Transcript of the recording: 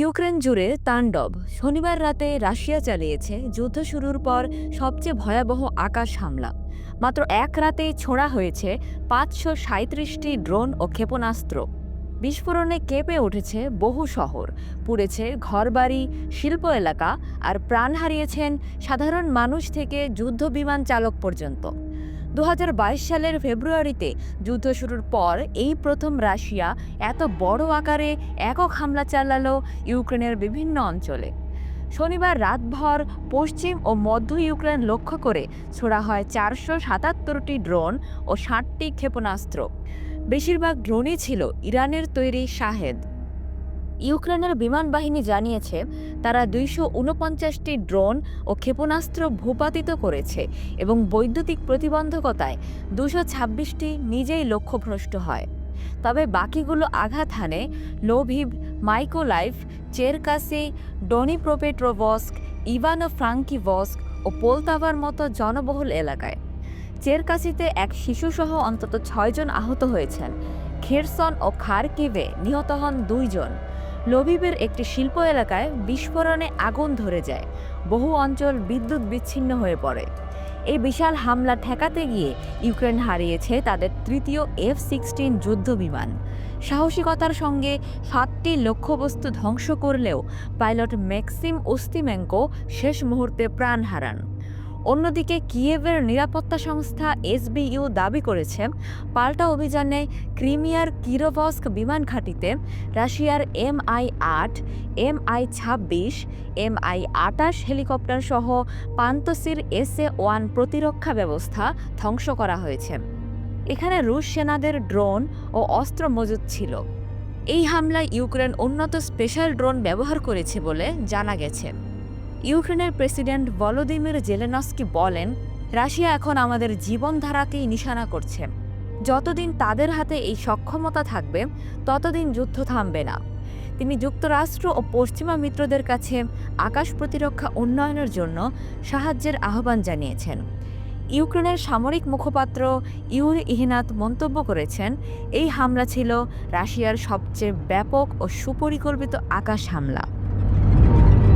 Ukraine জুড়ে তাণ্ডব। শনিবার রাতে রাশিয়া চালিয়েছে। যুদ্ধ শুরুর পর সবচেয়ে ভয়াবহ আকাশ হামলা। মাত্র এক রাতেই ছোড়া হয়েছে পাঁচশো সাঁত্রিশটি ড্রোন ও ক্ষেপণাস্ত্র। বিস্ফোরণে কেঁপে উঠেছে বহু শহর। পুড়েছে ঘরবাড়ি, শিল্প এলাকা আর প্রাণ হারিয়েছেন সাধারণ মানুষ থেকে যুদ্ধ বিমান চালক পর্যন্ত। দু হাজার বাইশ সালের ফেব্রুয়ারিতে যুদ্ধ শুরুর পর এই প্রথম রাশিয়া এত বড় আকারে একক হামলা চালালো ইউক্রেনের বিভিন্ন অঞ্চলে। শনিবার রাতভর পশ্চিম ও মধ্য ইউক্রেন লক্ষ্য করে ছোড়া হয় চারশো সাতাত্তরটি ড্রোন ও ষাটটি ক্ষেপণাস্ত্র। বেশিরভাগ ড্রোনই ছিল ইরানের তৈরি শাহেদ। ইউক্রেনের বিমান বাহিনী জানিয়েছে, তারা দুইশো উনপঞ্চাশটি ড্রোন ও ক্ষেপণাস্ত্র ভূপাতিত করেছে এবং বৈদ্যুতিক প্রতিবন্ধকতায় দুশো ছাব্বিশটি নিজেই লক্ষ্যভ্রষ্ট হয়। তবে বাকিগুলো আঘাত হানে লোভিভ মাইকোলাইফ চেরকাসি, ডনিপ্রোপেট্রোভস্ক ইভানো ফ্রাঙ্কিভস্ক ও পোলতাভার মতো জনবহুল এলাকায়। চেরকাসিতে এক শিশুসহ অন্তত ছয়জন আহত হয়েছেন। খেরসন ও খারকিভে নিহত হন দুইজন। লবিবের একটি শিল্প এলাকায় বিস্ফোরণে আগুন ধরে যায়। বহু অঞ্চল বিদ্যুৎ বিচ্ছিন্ন হয়ে পড়ে। এই বিশাল হামলা ঠেকাতে গিয়ে ইউক্রেন হারিয়েছে তাদের তৃতীয় এফ সিক্সটিন যুদ্ধ বিমান। সাহসিকতার সঙ্গে সাতটি লক্ষ্যবস্তু ধ্বংস করলেও পাইলট ম্যাক্সিম ওস্তিমেঙ্কো শেষ মুহূর্তে প্রাণ হারান। অন্যদিকে কিয়েভের নিরাপত্তা সংস্থা এসবিইউ দাবি করেছে, পাল্টা অভিযানে ক্রিমিয়ার কিরোভস্ক বিমান ঘাঁটিতে রাশিয়ার এমআই আট এমআই ছাব্বিশ এমআই আটাশ হেলিকপ্টার সহ পান্তসির এসএ ওয়ান প্রতিরক্ষা ব্যবস্থা ধ্বংস করা হয়েছে। এখানে রুশ সেনাদের ড্রোন ও অস্ত্র মজুদ ছিল। এই হামলায় ইউক্রেন উন্নত স্পেশাল ড্রোন ব্যবহার করেছে বলে জানা গেছে। ইউক্রেনের প্রেসিডেন্ট ভলোদিমির জেলেনস্কি বলেন, রাশিয়া এখন আমাদের জীবনধারাকেই নিশানা করছে। যতদিন তাদের হাতে এই সক্ষমতা থাকবে, ততদিন যুদ্ধ থামবে না। তিনি যুক্তরাষ্ট্র ও পশ্চিমা মিত্রদের কাছে আকাশ প্রতিরক্ষা উন্নয়নের জন্য সাহায্যের আহ্বান জানিয়েছেন। ইউক্রেনের সামরিক মুখপাত্র ইউর ইহিনাত মন্তব্য করেছেন, এই হামলা ছিল রাশিয়ার সবচেয়ে ব্যাপক ও সুপরিকল্পিত আকাশ হামলা।